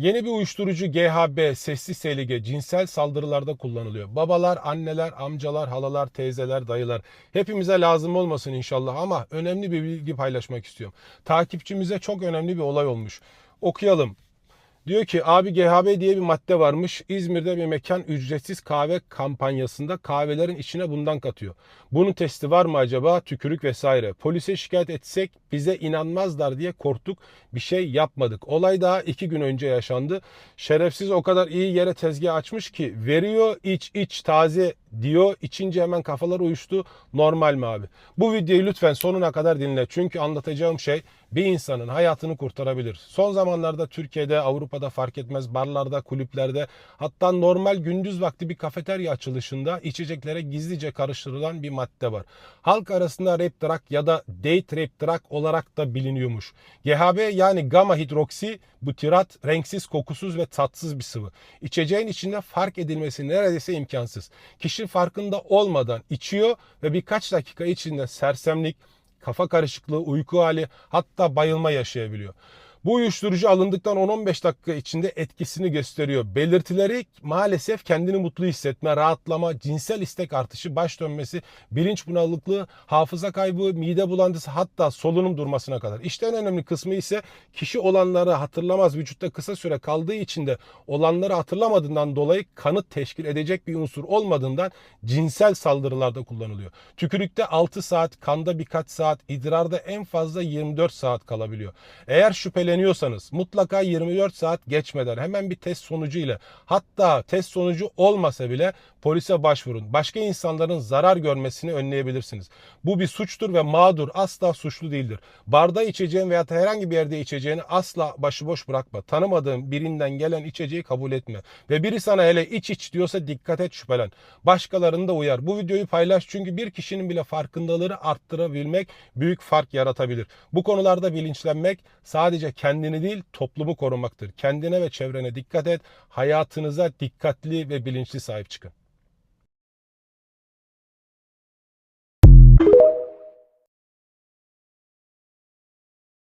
Yeni bir uyuşturucu GHB, sessiz tehlike, cinsel saldırılarda kullanılıyor. Babalar, anneler, amcalar, halalar, teyzeler, dayılar. Hepimize lazım olmasın inşallah ama önemli bir bilgi paylaşmak istiyorum. Takipçimize çok önemli bir olay olmuş. Okuyalım. Diyor ki abi GHB diye bir madde varmış. İzmir'de bir mekan ücretsiz kahve kampanyasında kahvelerin içine bundan katıyor. Bunun testi var mı acaba? Tükürük vesaire. Polise şikayet etsek bize inanmazlar diye korktuk. Bir şey yapmadık. Olay daha iki gün önce yaşandı. Şerefsiz o kadar iyi yere tezgah açmış ki veriyor iç iç taze diyor. İçince hemen kafalar uyuştu. Normal mi abi? Bu videoyu lütfen sonuna kadar dinle. Çünkü anlatacağım şey bir insanın hayatını kurtarabilir. Son zamanlarda Türkiye'de, Avrupa'da fark etmez barlarda, kulüplerde hatta normal gündüz vakti bir kafeterya açılışında içeceklere gizlice karıştırılan bir madde var. Halk arasında rap drug ya da date rap drug olarak da biliniyormuş. GHB yani gamma hidroksi butirat renksiz, kokusuz ve tatsız bir sıvı. İçeceğin içinde fark edilmesi neredeyse imkansız. Kişi farkında olmadan içiyor ve birkaç dakika içinde sersemlik, kafa karışıklığı, uyku hali hatta bayılma yaşayabiliyor. Bu uyuşturucu alındıktan 10-15 dakika içinde etkisini gösteriyor. Belirtileri maalesef kendini mutlu hissetme, rahatlama, cinsel istek artışı, baş dönmesi, bilinç bunalıklığı, hafıza kaybı, mide bulantısı hatta solunum durmasına kadar. İşte en önemli kısmı ise kişi olanları hatırlamaz vücutta kısa süre kaldığı için de olanları hatırlamadığından dolayı kanıt teşkil edecek bir unsur olmadığından cinsel saldırılarda kullanılıyor. Tükürükte 6 saat, kanda birkaç saat, idrarda en fazla 24 saat kalabiliyor. Eğer şüpheli şüpheleniyorsanız mutlaka 24 saat geçmeden hemen bir test sonucu ile hatta test sonucu olmasa bile polise başvurun. Başka insanların zarar görmesini önleyebilirsiniz. Bu bir suçtur ve mağdur asla suçlu değildir. Barda içeceğin veya herhangi bir yerde içeceğini asla başıboş bırakma. Tanımadığın birinden gelen içeceği kabul etme. Ve biri sana hele iç iç diyorsa dikkat et şüphelen. Başkalarını da uyar. Bu videoyu paylaş çünkü bir kişinin bile farkındalığı arttırabilmek büyük fark yaratabilir. Bu konularda bilinçlenmek sadece kendini değil toplumu korumaktır. Kendine ve çevrene dikkat et. Hayatınıza dikkatli ve bilinçli sahip çıkın.